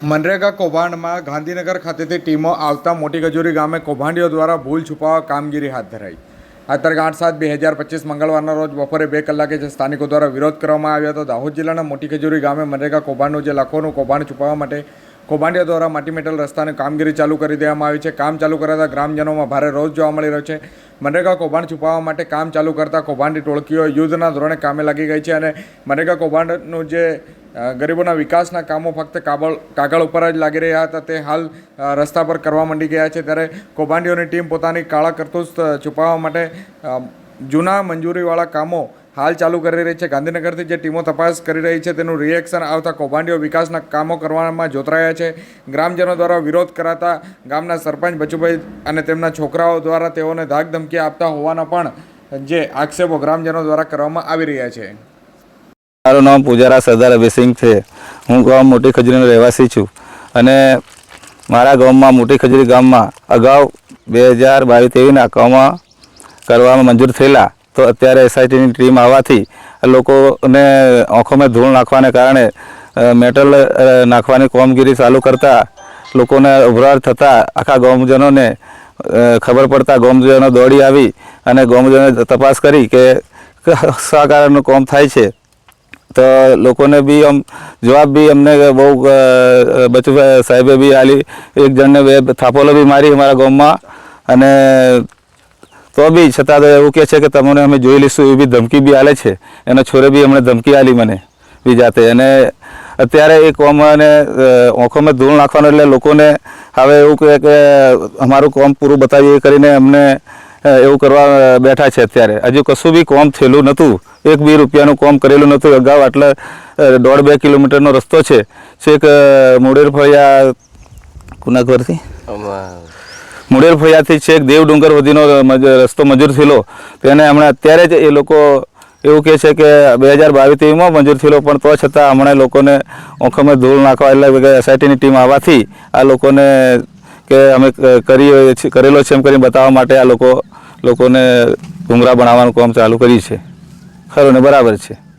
મનરેગા કૌભાંડમાં ગાંધીનગર ખાતેથી ટીમો આવતા મોટી ગજોરી ગામે કૌભાંડીઓ દ્વારા ભૂલ છુપાવવા કામગીરી હાથ ધરાઈ. આ આઠ સાત બે હજાર પચીસ મંગળવારના રોજ બપોરે બે કલાકે જે સ્થાનિકો દ્વારા વિરોધ કરવામાં આવ્યો હતો. દાહોદ જિલ્લાના મોટી ખજૂરી ગામે મનરેગા કૌભાંડનું જે લાખોનું કૌભાંડ છુપાવવા માટે કૌભાંડીઓ દ્વારા માટી મેટલ રસ્તાની કામગીરી ચાલુ કરી દેવામાં આવી છે. કામ ચાલુ કરાતા ગ્રામજનોમાં ભારે રોષ જોવા મળી રહ્યો છે. મનરેગા કૌભાંડ છુપાવવા માટે કામ ચાલુ કરતા કૌભાંડી ટોળકીઓ યુદ્ધના ધોરણે કામે લાગી ગઈ છે અને મનરેગા કૌભાંડનું જે ગરીબોના વિકાસના કામો ફક્ત કાબળ કાગળ ઉપર જ લાગી રહ્યા હતા. તે હાલ રસ્તા પર કરવા માંડી ગયા છે. ત્યારે કૌભાંડીઓની ટીમ પોતાની કાળા કરતૂસ છુપાવવા માટે જૂના મંજૂરીવાળા કામો હાલ ચાલુ કરી રહી છે. ગાંધીનગરથી જે ટીમો તપાસ કરી રહી છે, તેનું રિએક્શન આવતા કૌભાંડીઓ વિકાસના કામો કરવામાં જોતરાયા છે. ગ્રામજનો દ્વારા વિરોધ કરાતા ગામના સરપંચ બચુભાઈ અને તેમના છોકરાઓ દ્વારા તેઓને ધાક ધમકી આપતા હોવાના પણ જે આક્ષેપો ગ્રામજનો દ્વારા કરવામાં આવી રહ્યા છે. મારું નામ પૂજારા સરદાર અભયસિંહ છે. હું ગામ મોટી ખજરીનો રહેવાસી છું અને મારા ગામમાં મોટી ખજૂરી ગામમાં અગાઉ બે હજાર બાવીસ તેવીના કામમાં કરવામાં મંજૂર થયેલા. તો અત્યારે એસઆઈટીની ટીમ આવવાથી લોકોને આંખોમાં ધૂળ નાખવાને કારણે મેટલ નાખવાની કામગીરી ચાલુ કરતા લોકોને ઉભરાટ થતાં આખા ગામજનોને ખબર પડતા ગામજનો દોડી આવી અને ગામજનોએ તપાસ કરી કે, શા કારણનું કામ થાય છે. તો લોકોને બી આમ જવાબ બી અમને બહુ બચુભાઈ સાહેબે બી આલી, એક જણને બે થાપોલો બી મારી અમારા ગામમાં. અને તો બી છતાં તો એવું કહે છે કે તમને અમે જોઈ લઈશું એવી બી ધમકી બી આલે છે. એના છોરે બી અમને ધમકી આલી મને બી જાતે. અને અત્યારે એ કોમ અને આંખોમાં ધૂળ નાખવાનું એટલે લોકોને હવે એવું કહે કે અમારું કોમ પૂરું બતાવીએ એ કરીને અમને એવું કરવા બેઠા છે અત્યારે. હજુ કશું બી કોમ થયેલું નહોતું. એક બી રૂપિયાનું કોમ કરેલું નહોતું. અગાઉ એટલે દોઢ બે કિલોમીટરનો રસ્તો છે. છેક મુડેર ફળિયા કુના ઘરથી? મુડેર ફળિયાથી છેક દેવ ડુંગર સુધીનો રસ્તો મંજૂર થયેલો. તેને હમણાં અત્યારે જ એ લોકો એવું કહે છે કે બે હજાર બાવીસ તેવીસમાં મંજૂર થયેલો. પણ તો છતાં હમણાં લોકોને ઓખમે ધૂળ નાખવા એટલે એસઆઈટીની ટીમ આવવાથી આ લોકોને કે અમે કરી કરેલો છે એમ કરીને બતાવવા માટે આ લોકો, લોકોને ઘૂંઘરા બનાવવાનું કામ ચાલુ કર્યું છે. ખરું ને? બરાબર છે.